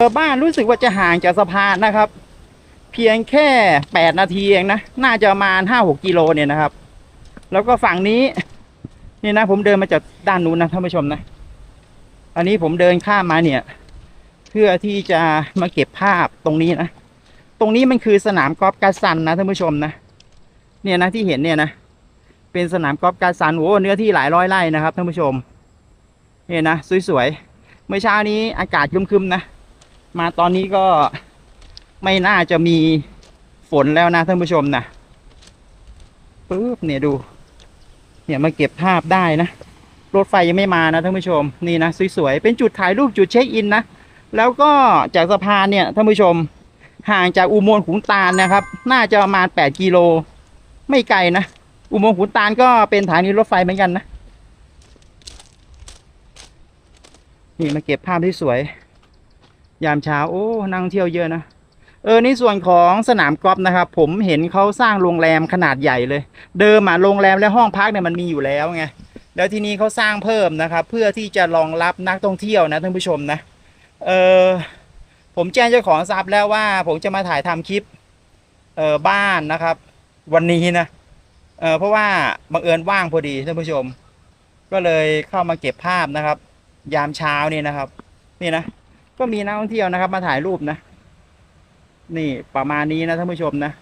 เออบ้านรู้สึกว่าจะห่างจากสะพานนะครับ เพียงแค่แปดนาทีเองนะ น่าจะมาห้าหกกิโลเนี่ยนะครับ แล้วก็ฝั่งนี้ นี่นะผมเดินมาจากด้านนู้นนะท่านผู้ชมนะ อันนี้ผมเดินข้ามมาเนี่ย เพื่อที่จะมาเก็บภาพตรงนี้นะ ตรงนี้มันคือสนามกอล์ฟกาซันนะท่านผู้ชมนะ เนี่ยนะที่เห็นเนี่ยนะ เป็นสนามกอล์ฟกาซันโอ้เนื้อที่หลายร้อยไร่นะครับท่านผู้ชม เนี่ยนะสวยๆ เมื่อเช้านี้อากาศครึมๆนะ มาตอนนี้ก็ไม่น่าจะมีฝนแล้วนะท่านผู้ชมนะปึ๊บเนี่ยดู เนี่ยมาเก็บภาพได้นะ รถไฟยังไม่มานะท่านผู้ชม นี่นะสวยๆ เป็นจุดถ่ายรูปจุดเช็คอินนะ แล้วก็จากสะพานเนี่ยท่านผู้ชม ห่างจากอุโมงค์ขุนตาลนะครับ น่าจะประมาณ 8 กิโล ไม่ไกลนะ อุโมงค์ขุนตาลก็เป็นสถานีรถไฟเหมือนกันนะ นี่มาเก็บภาพที่สวย ยามเช้าโอ้นักท่องเที่ยวเยอะนะเออในส่วนของสนามกอล์ฟนะครับ ผมเห็นเขาสร้างโรงแรมขนาดใหญ่เลย เดิมอะโรงแรมและห้องพักเนี่ยมันมีอยู่แล้วไงแล้วทีนี้เขาสร้างเพิ่มนะครับ เพื่อที่จะรองรับนักท่องเที่ยวนะท่านผู้ชมนะเออผมแจ้งเจ้าของทรัพย์แล้วว่า ผมจะมาถ่ายทำคลิปเออบ้านนะครับ วันนี้นะเออเพราะว่าบังเอิญว่างพอดีท่านผู้ชม ก็เลยเข้ามาเก็บภาพนะครับ ยามเช้านี่นะครับ นี่นะ ก็มีนักท่องเที่ยวนะครับ มาถ่ายรูปนะ นี่ประมาณนี้นะท่านผู้ชมนะ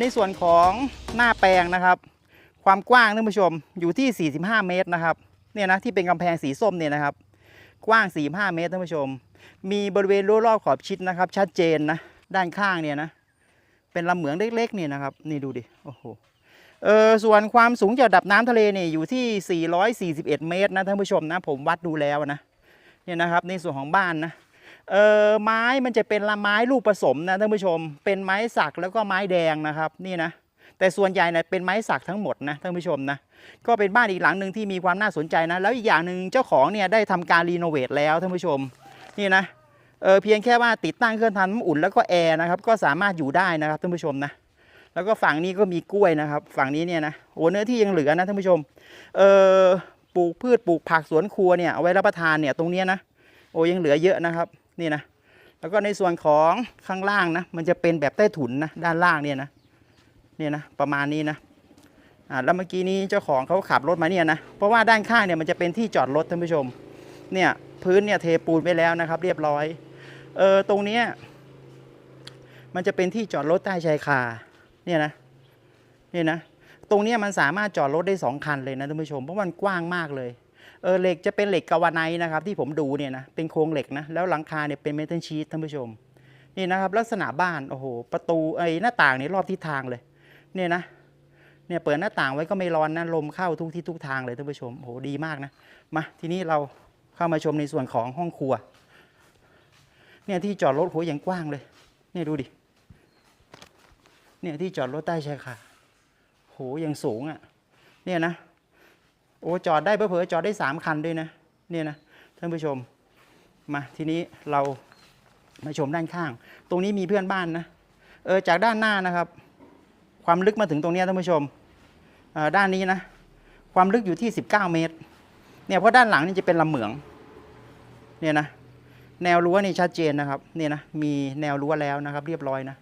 ในส่วนของหน้าแปลงนะครับ ความกว้างท่านผู้ชมอยู่ที่ 45 เมตรนะครับ เนี่ยนะที่เป็นกำแพงสีส้มเนี่ยนะครับ กว้าง 45 เมตรท่านผู้ชม มีบริเวณรั้วรอบขอบชิดนะครับ ชัดเจนนะด้านข้างเนี่ยนะ เป็นลำเหมืองเล็กๆเนี่ยนะครับ นี่ดูดิโอ้โหเออส่วนความสูงจากระดับน้ำทะเลเนี่ยอยู่ที่ 441 เมตรนะท่านผู้ชมนะ ผมวัดดูแล้วนะเนี่ยนะครับในส่วนของบ้านนะเออไม้มันจะเป็นละไม้ลูกผสมนะท่านผู้ชม เป็นไม้สักแล้วก็ไม้แดงนะครับ นี่นะ แต่ส่วนใหญ่เนี่ยเป็นไม้สักทั้งหมดนะท่านผู้ชมนะก็เป็นบ้านอีกหลังหนึ่งที่มีความน่าสนใจนะ แล้วอีกอย่างหนึ่งเจ้าของเนี่ยได้ทำการรีโนเวทแล้วท่านผู้ชมนี่นะเออเพียงแค่ว่าติดตั้งเครื่องทำน้ำอุ่นแล้วก็แอร์นะครับก็สามารถอยู่ได้นะครับท่านผู้ชมนะแล้วก็ฝั่งนี้ก็มีกล้วยนะครับ ฝั่งนี้เนี่ยนะโอ้เนื้อที่ยังเหลือนะท่านผู้ชมเออปลูกพืชปลูกผักสวนครัวเนี่ยเอาไว้รับประทานเนี่ยตรงนี้นะโอ้ยังเหลือเยอะนะครับนี่นะแล้วก็ในส่วนของข้างล่างนะมันจะเป็นแบบใต้ถุนนะด้านล่างเนี่ยนะ เนี่ยนะประมาณนี้นะอ่าแล้วเมื่อกี้นี้เจ้าของเขาขับรถมาเนี่ยนะเพราะว่าด้านข้างเนี่ยมันจะเป็นที่จอดรถท่านผู้ชมเนี่ยพื้นเนี่ยเทปูนไปแล้วนะครับ เรียบร้อยเออตรงเนี้ยมันจะเป็นที่จอดรถใต้ชายคาเนี่ยนะเนี่ยนะตรงเนี้ยมันสามารถจอดรถได้สองคันเลยนะท่านผู้ชมเพราะมันกว้างมากเลยเออเหล็กจะเป็นเหล็กกาวไนนะครับ ที่ผมดูเนี่ยนะเป็นโครงเหล็กนะแล้วหลังคาเนี่ยเป็นเมทัลชีทท่านผู้ชมนี่นะครับ ลักษณะบ้านโอ้โหประตูไอ้หน้าต่างนี่รอบทิศทางเลย เนี่ยนะเนี่ยเปิดหน้าต่างไว้ก็ไม่ร้อนนะลมเข้าทุกที่ทุกทางเลยท่านผู้ชมโหดีมากนะมาทีนี้เราเข้ามาชมในส่วนของห้องครัว เนี่ยที่จอดรถโหอย่างกว้างเลย เนี่ยดูดิเนี่ยที่จอดรถใต้ชายคาโหอย่างสูงอะ่ะ เนี่ยนะโอ้จอดได้เผลอจอดได้สามคันด้วยนะเนี่ยนะท่านผู้ชมมาทีนี้เรามาชมด้านข้าง ตรงนี้มีเพื่อนบ้านนะเออจากด้านหน้านะครับ ความลึกมาถึงตรงนี้ท่านผู้ชมด้านนี้นะ ความลึกอยู่ที่ 19 เมตร เนี่ยเพราะด้านหลังนี่จะเป็นลำเหมือง เนี่ยนะ แนวรั้วนี่ชัดเจนนะครับ เนี่ยนะ มีแนวรั้วแล้วนะครับ เรียบร้อยนะ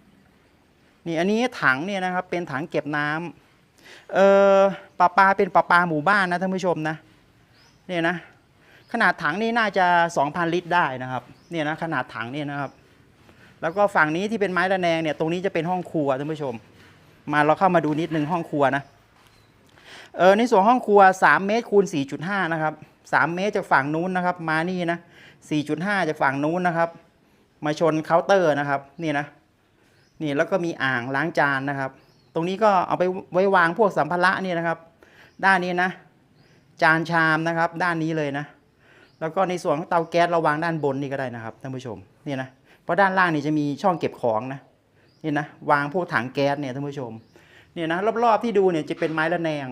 นี่อันนี้ถังเนี่ยนะครับ เป็นถังเก็บน้ำเออปลาปลาเป็นปลาปลาหมู่บ้านนะท่านผู้ชมนะ เนี่ยนะ ขนาดถังนี่น่าจะ 2,000 ลิตรได้นะครับ เนี่ยนะขนาดถังเนี่ยนะครับ แล้วก็ฝั่งนี้ที่เป็นไม้ระแนงเนี่ย ตรงนี้จะเป็นห้องครัวท่านผู้ชม มาเราเข้ามาดูนิดนึงห้องครัวนะเออในส่วนห้องครัว 3 เมตรคูณ 4.5 นะครับ 3 เมตรจากฝั่งนู้นนะครับ มานี่นะ 4.5 จากฝั่งนู้นนะครับ มาชนเคาน์เตอร์นะครับ นี่นะ นี่แล้วก็มีอ่างล้างจานนะครับ ตรงนี้ก็เอาไปไว้วางพวกสัมภาระนี่นะครับ ด้านนี้นะ จานชามนะครับ ด้านนี้เลยนะ แล้วก็ในส่วนของเตาแก๊สเราวางด้านบนนี่ก็ได้นะครับท่านผู้ชม นี่นะ เพราะด้านล่างนี่จะมีช่องเก็บของนะ นี่นะวางพวกถังแก๊สเนี่ยท่านผู้ชมเนี่ยนะรอบๆที่ดูเนี่ยจะเป็นไม้ระแนง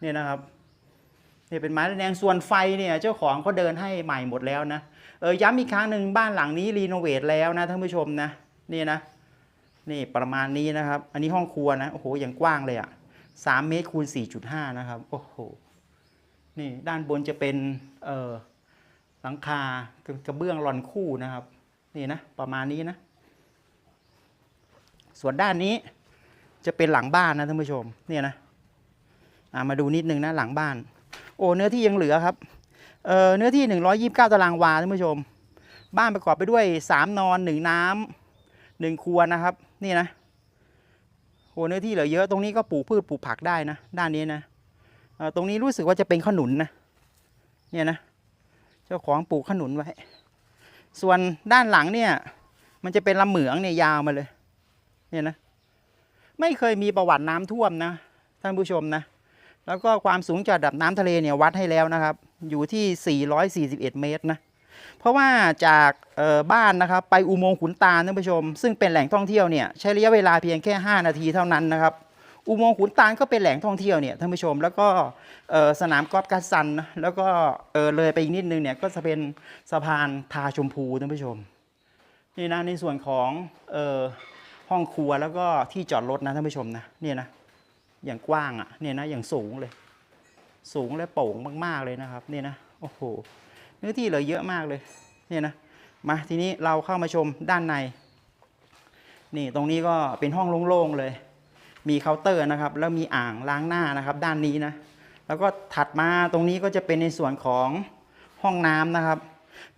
เนี่ยนะครับเนี่ยเป็นไม้ระแนงส่วนไฟเนี่ยเจ้าของเขาเดินให้ใหม่หมดแล้วนะเออย้ำอีกครั้งหนึ่งบ้านหลังนี้รีโนเวทแล้วนะท่านผู้ชมนะนี่นะนี่ประมาณนี้นะครับ อันนี้ห้องครัวนะโอ้โหอย่างกว้างเลยอะสามเมตรคูณสี่จุดห้านะครับโอ้โหนี่ด้านบนจะเป็นเออหลังคากระเบื้องรอนคู่นะครับ นี่นะประมาณนี้นะ ส่วนด้านนี้จะเป็นหลังบ้านนะท่านผู้ชมเนี่ยนะามาดูนิดนึงนะหลังบ้าน โอ้เนื้อที่ยังเหลือครับเออเนื้อที่ 129 ตารางวาท่านผู้ชม บ้านประกอบไปด้วย 3 นอน 1 น้ำหนึ่งครัวนะครับนี่นะโอ้เนื้อที่เหลือเยอะตรงนี้ก็ปลูกพืชปลูกผักได้นะ ด้านนี้นะตรงนี้รู้สึกว่าจะเป็นขนุนนะเนี่ยนะเจ้าของปลูกขนุนไว้ ส่วนด้านหลังเนี่ยมันจะเป็นลำเหมืองเนี่ยยาวมาเลย เนี่ยนะไม่เคยมีประวัติน้ำท่วมนะท่านผู้ชมนะ แล้วก็ความสูงจากระดับน้ำทะเลเนี่ยวัดให้แล้วนะครับ อยู่ที่ 441 เมตรนะเพราะว่าจากบ้านนะครับไปอุโมงค์ขุนตาลท่านผู้ชม ซึ่งเป็นแหล่งท่องเที่ยวเนี่ยใช้ระยะเวลาเพียงแค่ 5 นาทีเท่านั้นนะครับ อุโมงค์ขุนตาลก็เป็นแหล่งท่องเที่ยวเนี่ยท่านผู้ชม แล้วก็สนามกอล์ฟกัสซัน แล้วก็เลยไปอีกนิดนึงเนี่ยก็จะเป็นสะพานทาชมพูท่านผู้ชมนี่นะในส่วนของอ ห้องครัวแล้วก็ที่จอดรถนะท่านผู้ชมนะเนี่ยนะอย่างกว้างอะเนี่ยนะอย่างสูงเลย สูงและโปร่งมากๆเลยนะครับเนี่ยนะโอ้โหเนื้อที่เหลือเยอะมากเลยเนี่ยนะมาทีนี้เราเข้ามาชมด้านใน นี่ตรงนี้ก็เป็นห้องโล่งๆเลย มีเคาน์เตอร์นะครับ แล้วมีอ่างล้างหน้านะครับ ด้านนี้นะ แล้วก็ถัดมาตรงนี้ก็จะเป็นในส่วนของห้องน้ำนะครับ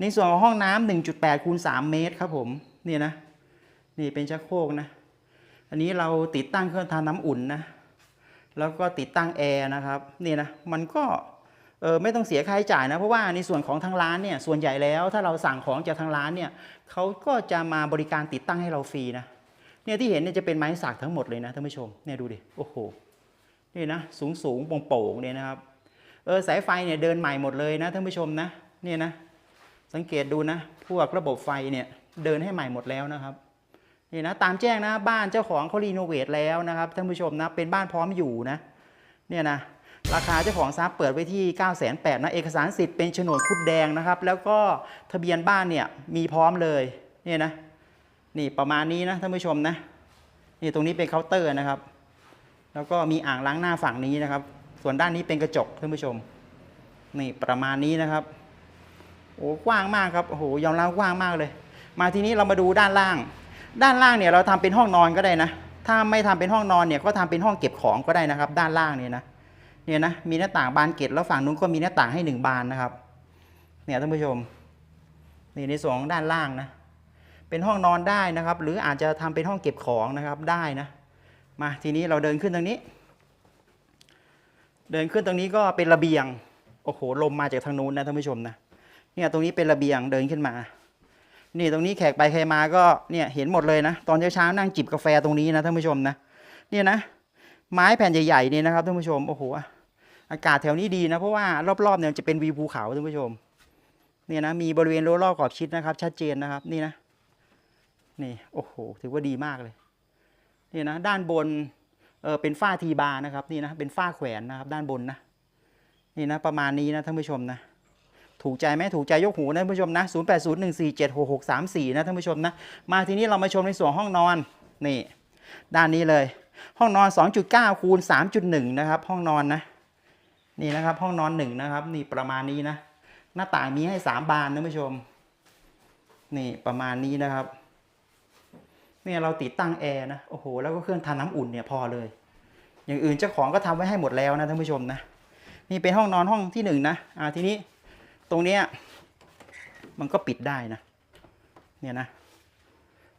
ในส่วนของห้องน้ำ1.8คูณ3เมตรครับผมนี่นะ นี่เป็นชักโครกนะ อันนี้เราติดตั้งเครื่องทำน้ำอุ่นนะ แล้วก็ติดตั้งแอร์นะครับ นี่นะ มันก็เออไม่ต้องเสียค่าใช้จ่ายนะ เพราะว่าในส่วนของทางร้านเนี่ย ส่วนใหญ่แล้วถ้าเราสั่งของจากทางร้านเนี่ยเขาก็จะมาบริการติดตั้งให้เราฟรีนะ เนี่ยที่เห็นเนี่ยจะเป็นไม้สักทั้งหมดเลยนะท่านผู้ชม เนี่ยดูดิ โอ้โห นี่นะสูงสูงๆโป่งเนี่ยนะครับ เออสายไฟเนี่ยเดินใหม่หมดเลยนะท่านผู้ชมนะ เนี่ยนะ สังเกตดูนะ พวกระบบไฟเนี่ยเดินให้ใหม่หมดแล้วนะครับ นี่นะตามแจ้งนะบ้านเจ้าของเขารีโนเวทแล้วนะครับท่านผู้ชมนะเป็นบ้านพร้อมอยู่นะเนี่ยนะราคาเจ้าของทรัพย์เปิดไว้ที่ 9 8 0 0 0นะเอกสารสิทธิ์เป็นโฉนดคุดแดงนะครับ แล้วก็ทะเบียนบ้านเนี่ยมีพร้อมเลยเนี่ยนะนี่ประมาณนี้นะท่านผู้ชมนะนี่ตรงนี้เป็นเคาน์เตอร์นะครับ แล้วก็มีอ่างล้างหน้าฝั่งนี้นะครับ ส่วนด้านนี้เป็นกระจกท่านผู้ชม นี่ประมาณนี้นะครับโอ้กว้างมากครับโอ้โหยอมรับกว้างมากเลย มาทีนี้เรามาดูด้านล่าง ด้านล่างเนี่ยเราทำเป็นห้องนอนก็ได้นะ ถ้าไม่ทำเป็นห้องนอนเนี่ยก็ทำเป็นห้องเก็บของก็ได้นะครับ ด้านล่างเนี่ยนะ เนี่ยนะ มีหน้าต่างบานเกล็ดแล้วฝั่งนู้นก็มีหน้าต่างให้หนึ่งบานนะครับ เนี่ยท่านผู้ชม นี่ในส่วนของด้านล่างนะ เป็นห้องนอนได้นะครับ หรืออาจจะทำเป็นห้องเก็บของนะครับได้นะ มาทีนี้เราเดินขึ้นตรงนี้ เดินขึ้นตรงนี้ก็เป็นระเบียง โอ้โห ลมมาจากทางนู้นนะท่านผู้ชมนะ เนี่ยตรงนี้เป็นระเบียงเดินขึ้นมา นี่ตรงนี้แขกไปใครมาก็เนี่ยเห็นหมดเลยนะ ตอนเช้าๆนั่งจิบกาแฟตรงนี้นะท่านผู้ชมนะเนี่ยนะ ไม้แผ่นใหญ่ๆนี่นะครับท่านผู้ชมโอ้โหอากาศแถวนี้ดีนะ เพราะว่ารอบๆเนี่ยจะเป็นวิวภูเขาท่านผู้ชมเนี่ยนะมีบริเวณรอบๆขอบชิดนะครับ ชัดเจนนะครับนี่นะนี่โอ้โห ถือว่าดีมากเลยนี่นะด้านบนเออเป็นฝ้าทีบาร์นะครับนี่นะเป็นฝ้าแขวนนะครับ ด้านบนนะนี่นะประมาณนี้นะท่านผู้ชมนะ ถูกใจไหมถูกใจยกหูนะท่านผู้ชมนะ 0 8 0 1 4 7 6 6 3 4 นะท่านผู้ชมนะ มาทีนี้เรามาชมในส่วนห้องนอน นี่ ด้านนี้เลย ห้องนอน 2.9คูณ3.1 นะครับ ห้องนอนนะ นี่นะครับ ห้องนอนหนึ่งนะครับ นี่ประมาณนี้นะ หน้าต่างมีให้ 3 บานนะท่านผู้ชม นี่ประมาณนี้นะครับเนี่ยเราติดตั้งแอร์นะ โอ้โห แล้วก็เครื่องทำน้ำอุ่นเนี่ยพอเลย อย่างอื่นเจ้าของก็ทำไว้ให้หมดแล้วนะท่านผู้ชมนะ นี่เป็นห้องนอนห้องที่หนึ่งนะ อ่าทีนี้ ตรงเนี้ยมันก็ปิดได้นะ เนี่ยนะ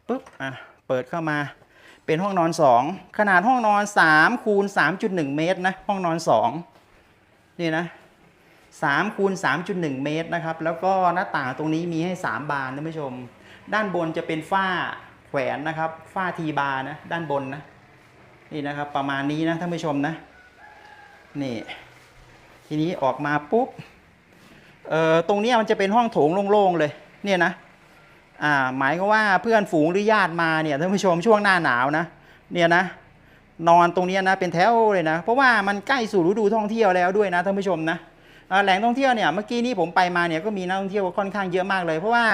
ปุ๊บอะเปิดเข้ามาเป็นห้องนอนสองขนาดห้องนอน3คูณ3.1 เมตรนะ ห้องนอน 2 นี่นะ3คูณ3.1 เมตรนะครับ แล้วก็หน้าต่างตรงนี้มีให้ 3 บานนะผู้ชม ด้านบนจะเป็นฝ้าแขวนนะครับ ฝ้าทีบานะ ด้านบนนะ นี่นะครับประมาณนี้นะท่านผู้ชมนะ นี่ ทีนี้ออกมาปุ๊บ เอ่อตรงนี้มันจะเป็นห้องโถงโล่งๆเลยเนี่ยนะอ่าหมายก็ว่าเพื่อนฝูงหรือญาติมาเนี่ยท่านผู้ชมช่วงหน้าหนาวนะเนี่ยนะนอนตรงนี้นะเป็นแถวเลยนะ เพราะว่ามันใกล้สู่ฤดูท่องเที่ยวแล้วด้วยนะท่านผู้ชมนะแหล่งท่องเที่ยวเนี่ยเมื่อกี้นี้ผมไปมาเนี่ยก็มีนักท่องเที่ยวค่อนข้างเยอะมากเลยเพราะว่า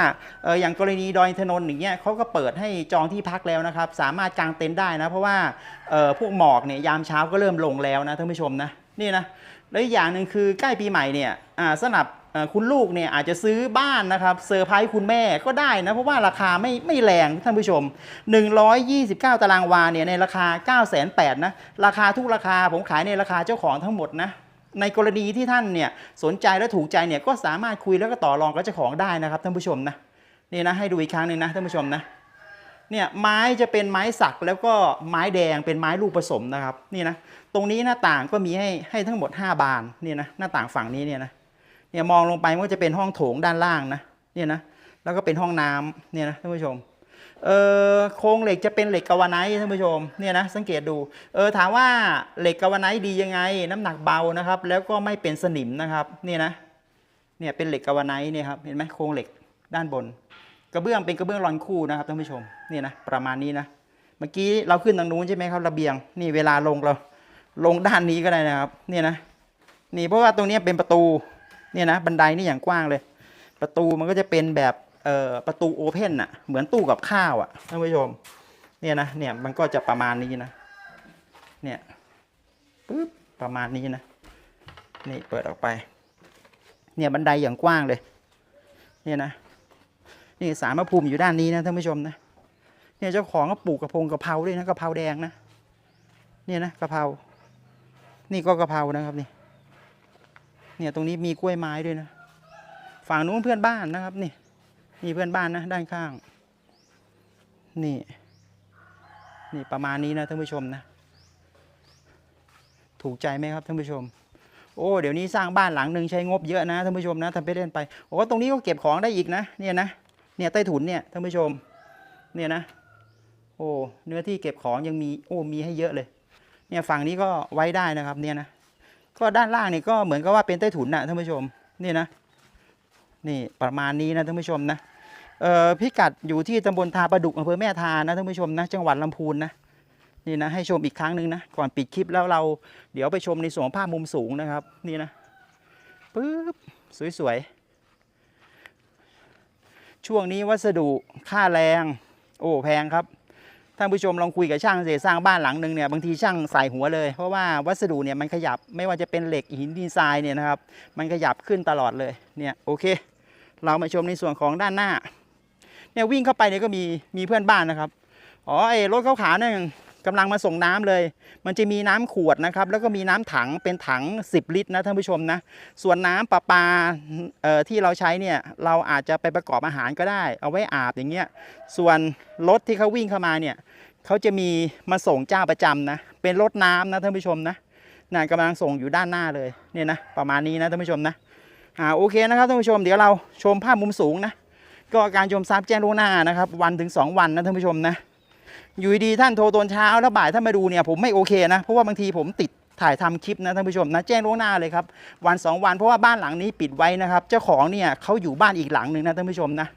อย่างกรณีดอยอินทนนท์อย่างเงี้ยเขาก็เปิดให้จองที่พักแล้วนะครับ สามารถกางเต็นท์ได้นะ เพราะว่าพวกหมอกเนี่ยยามเช้าก็เริ่มลงแล้วนะท่านผู้ชมนะนี่นะแล้วอีกอย่างหนึ่งคือใกล้ปีใหม่เนี่ยสำหรับ คุณลูกเนี่ยอาจจะซื้อบ้านนะครับเซอร์ไพรส์คุณแม่ก็ได้นะ เพราะว่าราคาไม่ไม่แรงท่านผู้ชม 129 ตารางวาเนี่ยในราคา 9 8 0 0 0นะราคาทุกราคาผมขายในราคาเจ้าของทั้งหมดนะในกรณีที่ท่านเนี่ยสนใจและถูกใจเนี่ยก็สามารถคุยแล้วก็ต่อรองกับเจ้าของได้นะครับท่านผู้ชมนะนี่นะให้ดูอีกครั้งหนึ่งนะท่านผู้ชมนะเนี่ยไม้จะเป็นไม้สักแล้วก็ไม้แดงเป็นไม้ลูกผสมนะครับนี่นะตรงนี้หน้าต่างก็มีให้ให้ทั้งหมด 5 บานนี่นะหน้าต่างฝั่งนี้เนี่ยนะ เนี่ยมองลงไปมันก็จะเป็นห้องโถงด้านล่างนะเนี่ยนะแล้วก็เป็นห้องน้ำเนี่ยนะท่านผู้ชมเออโครงเหล็กจะเป็นเหล็กกาวาไนท์ท่านผู้ชมเนี่ยนะสังเกตดูเออถามว่าเหล็กกาวาไนท์ดียังไง น้ำหนักเบานะครับ แล้วก็ไม่เป็นสนิมนะครับนี่นะเนี่ยเป็นเหล็กกาวาไนท์เนี่ยครับเห็นไหมโครงเหล็กด้านบน กระเบื้องเป็นกระเบื้องรอนคู่นะครับท่านผู้ชมนี่นะประมาณนี้นะเมื่อกี้เราขึ้นทางนู้นใช่ไหมครับระเบียงนี่เวลาลงเราลงด้านนี้ก็ได้นะครับเนี่ยนะนี่เพราะว่าตรงนี้เป็นประตู เนี่ยนะบันไดนี่อย่างกว้างเลย ประตูมันก็จะเป็นแบบเอ่อประตูโอเพนอะเหมือนตู้กับข้าวอะท่านผู้ชมเนี่ยนะเนี่ยมันก็จะประมาณนี้นะเนี่ยปึ๊บประมาณนี้นะนี่เปิดออกไป เนี่ยบันไดอย่างกว้างเลยเนี่ยนะนี่สารพระภูมิอยู่ด้านนี้นะท่านผู้ชมนะเนี่ยเจ้าของก็ปลูกกระพงกระเพราด้วยนะกระเพราแดงนะเนี่ยนะกระเพรานี่ก็กระเพรานะครับนี่ เนี่ยตรงนี้มีกล้วยไม้ด้วยนะ ฝั่งนู้นเพื่อนบ้านนะครับนี่นี่เพื่อนบ้านนะด้านข้าง นี่ นี่ประมาณนี้นะท่านผู้ชมนะ ถูกใจไหมครับท่านผู้ชม โอ้เดี๋ยวนี้สร้างบ้านหลังหนึ่งใช้งบเยอะนะท่านผู้ชมนะทำไปเล่นไปโอ้ตรงนี้ก็เก็บของได้อีกนะเนี่ยนะเนี่ยใต้ถุนเนี่ยท่านผู้ชม เนี่ยนะ โอ้เนื้อที่เก็บของยังมีโอ้มีให้เยอะเลย เนี่ยฝั่งนี้ก็ไว้ได้นะครับเนี่ยนะ ก็ด้านล่างนี่ก็เหมือนกับว่าเป็นใต้ถุนนะท่านผู้ชมนี่นะนี่ประมาณนี้นะท่านผู้ชมนะเอ่อพิกัดอยู่ที่ตำบลทาประดุกอำเภอแม่ทานะท่านผู้ชมนะจังหวัดลำพูนนะนี่นะให้ชมอีกครั้งหนึ่งนะก่อนปิดคลิปแล้วเราเดี๋ยวไปชมในส่วนภาพมุมสูงนะครับ นี่นะปึ๊บสวยๆช่วงนี้วัสดุค่าแรง โอ้แพงครับ ท่านผู้ชมลองคุยกับช่างเสสร้างบ้านหลังหนึ่งเนี่ยบางทีช่างใส่หัวเลย เพราะว่าวัสดุเนี่ยมันขยับไม่ว่าจะเป็นเหล็กหินดินทรายเนี่ยนะครับมันขยับขึ้นตลอดเลยเนี่ยโอเค เรามาชมในส่วนของด้านหน้าเนี่ยวิ่งเข้าไปเนี่ยก็มีมีเพื่อนบ้านนะครับอ๋อไอ้รถขาวๆนั่น กำลังมาส่งน้ำเลย มันจะมีน้ำขวดนะครับ แล้วก็มีน้ำถังเป็นถัง 10 ลิตรนะท่านผู้ชมนะ ส่วนน้ำประปาที่เราใช้เนี่ย เราอาจจะไปประกอบอาหารก็ได้ เอาไว้อาบอย่างเงี้ย ส่วนรถที่เขาวิ่งเข้ามาเนี่ยเขาจะมีมาส่งเจ้าประจำนะ เป็นรถน้ำนะท่านผู้ชมนะน่ะกำลังส่งอยู่ด้านหน้าเลยเนี่ยนะ ประมาณนี้นะท่านผู้ชมนะอ่าโอเคนะครับท่านผู้ชมเดี๋ยวเราชมภาพมุมสูงนะก็การชมซับแจ้งล่วงหน้านะครับ วันถึง 2 วันนะท่านผู้ชมนะ อยู่ดีๆท่านโทรตอนเช้าแล้วบ่ายท่านมาดูเนี่ยผมไม่โอเคนะ เพราะว่าบางทีผมติดถ่ายทำคลิปนะท่านผู้ชมนะแจ้งล่วงหน้าเลยครับวัน 2 วันเพราะว่าบ้านหลังนี้ปิดไว้นะครับ เจ้าของเนี่ยเขาอยู่บ้านอีกหลังหนึ่งนะท่านผู้ชมนะ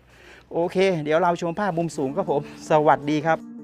โอเค เดี๋ยวเราชมภาพมุมสูงครับผม สวัสดีครับ